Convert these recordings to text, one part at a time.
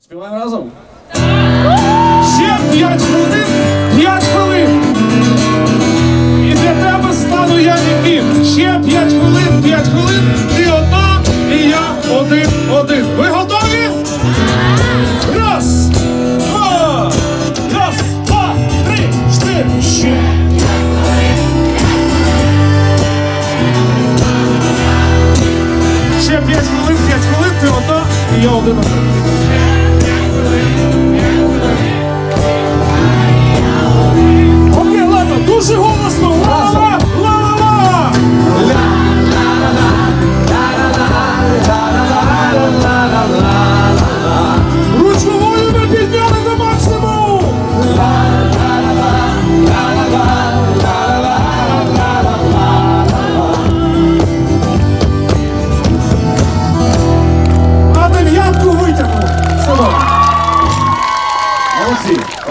Співаємо разом. Ще п'ять хвилин,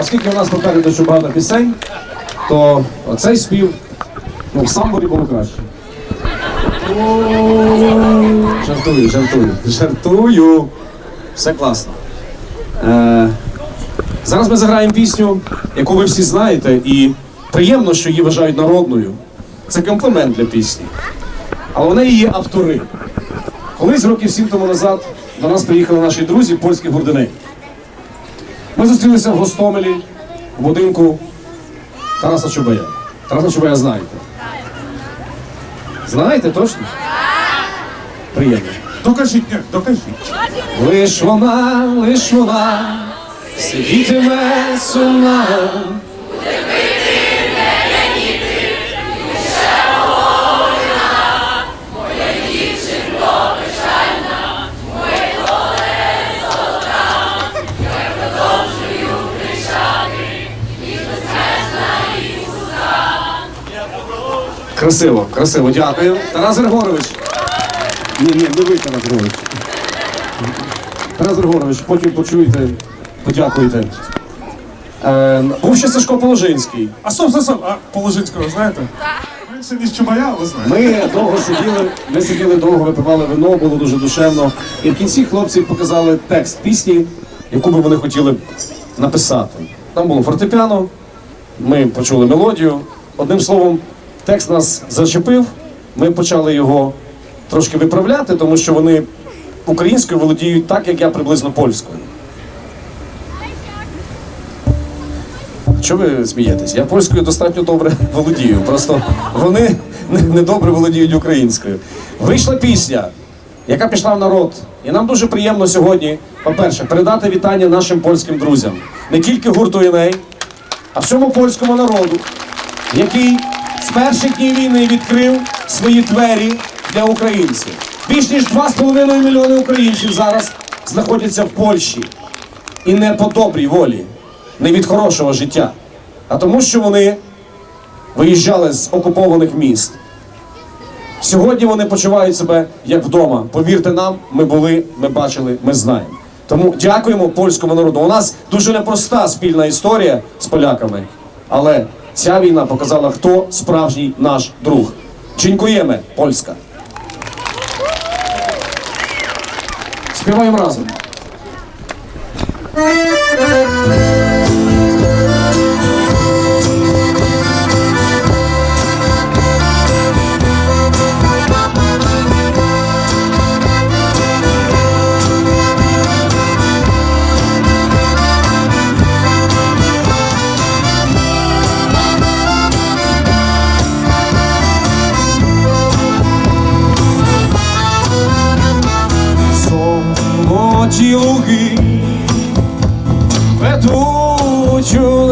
Оскільки у нас попереду дуже багато пісень, то оцей спів ну, в самборі було краще. Жартую, жартую, жартую. Все класно. Е, зараз ми заграємо пісню, яку ви всі знаєте, і приємно, що її вважають народною. Це комплімент для пісні. Але в є автори. Колись років сім тому назад до нас приїхали наші друзі, польські гурдини. Ми зустрілися в Гостомелі в будинку Тараса Чубая. Тараса Чубая знаєте? Знаєте точно? Приємно. Докажіть, докажіть. Лиш вона, лиш вона, сидітиме сумна. Красиво, красиво, дякую. Тарас Григорович. Ні, ні, не ви, Тарас Григорович. Тарас Григорович, потім почуєте, подякуєте. Е, був ще Сашко Положинський. А стоп, стоп, стоп. А Положинського знаєте? Менше ніж Чубая, ви знаєте. Ми довго сиділи, ми сиділи довго, випивали вино, було дуже душевно. І в кінці хлопці показали текст пісні, яку би вони хотіли написати. Там було фортепіано, ми почули мелодію. Одним словом, текст нас зачепив. Ми почали його трошки виправляти, тому що вони українською володіють так, як я приблизно польською. Чого ви смієтесь? Я польською достатньо добре володію. Просто вони не- недобре володіють українською. Вийшла пісня, яка пішла в народ. І нам дуже приємно сьогодні, по-перше, передати вітання нашим польським друзям. Не тільки гурту «Єней», а всьому польському народу, який з перших днів війни відкрив свої двері для українців. Більш ніж 2,5 мільйони українців зараз знаходяться в Польщі. І не по добрій волі, не від хорошого життя, а тому, що вони виїжджали з окупованих міст. Сьогодні вони почувають себе як вдома. Повірте нам, ми були, ми бачили, ми знаємо. Тому дякуємо польському народу. У нас дуже непроста спільна історія з поляками, але ця війна показала, хто справжній наш друг. Чинькуємо, Польська. Співаємо разом.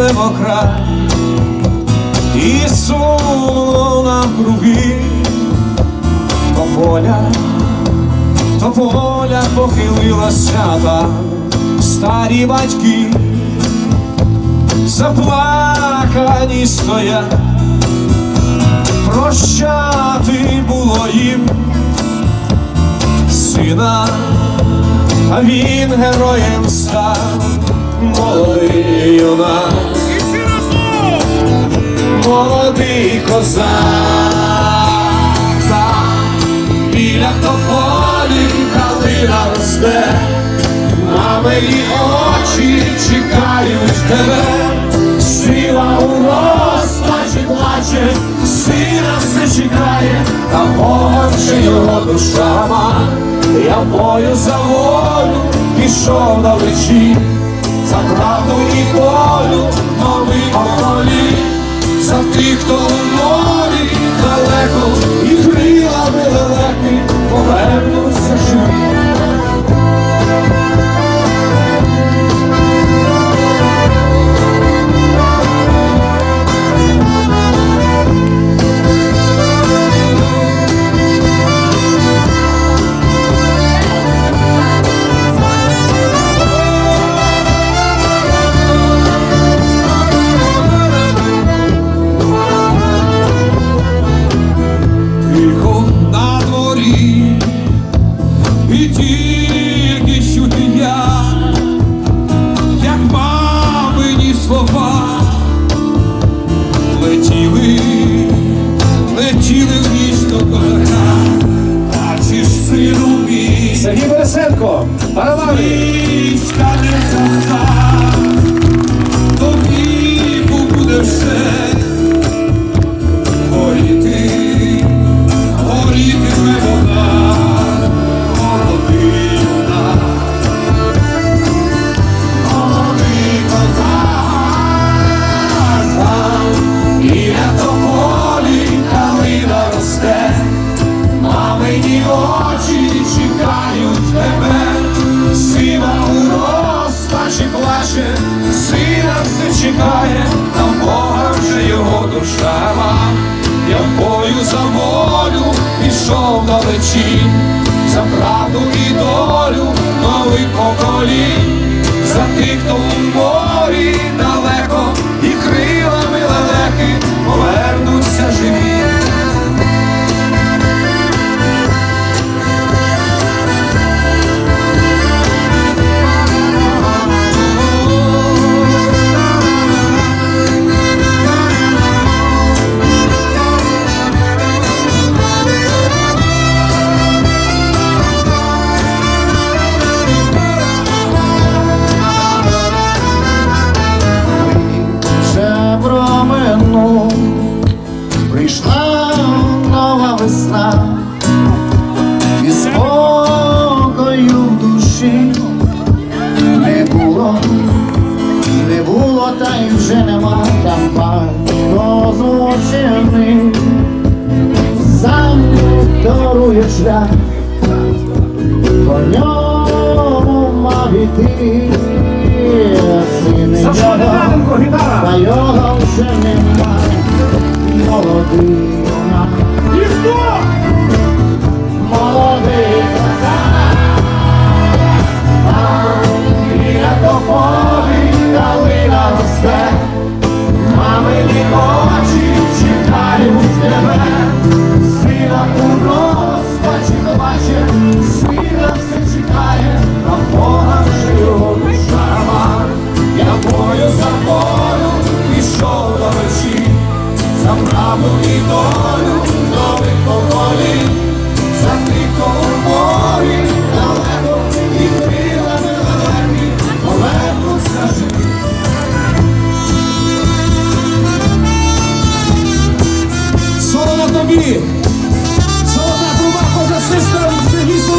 У небокрай і сумно навкруги то поля, то поля похилилася там старі батьки. Заплакані стоять, прощати було їм сина, а він героєм став. Молодий юнак, молодий козак, Там біля тополі калина росте, мамині очі чекають тебе, сила у розпачі плаче, сина все чекає, та вже його душа ма. Я бою за волю пішов далечі, за правду і волю новий поколі, за тих, хто у морі далеко, Барабани! свічка не згаса, віку буде все за волю пішов далечі, за правду і долю нових поколінь, за тих, хто у морі далеко і крилами лелеки повернуться живі. Шлях, по ньому мав іти син його. Та його вже немає, молодий aqui. Solta a coisa sexta, serviço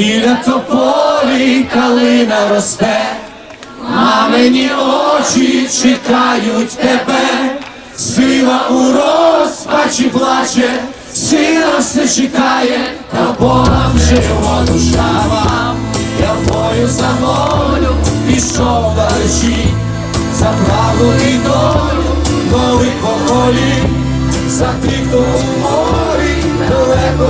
Peter. Тополі калина росте, мамині очі чекають тебе, сила у розпачі плаче, сина все чекає, та Бога вже його душа вам. Я в бою за волю пішов далечі, за правду і долю нових поколінь, за тих, хто у морі далеко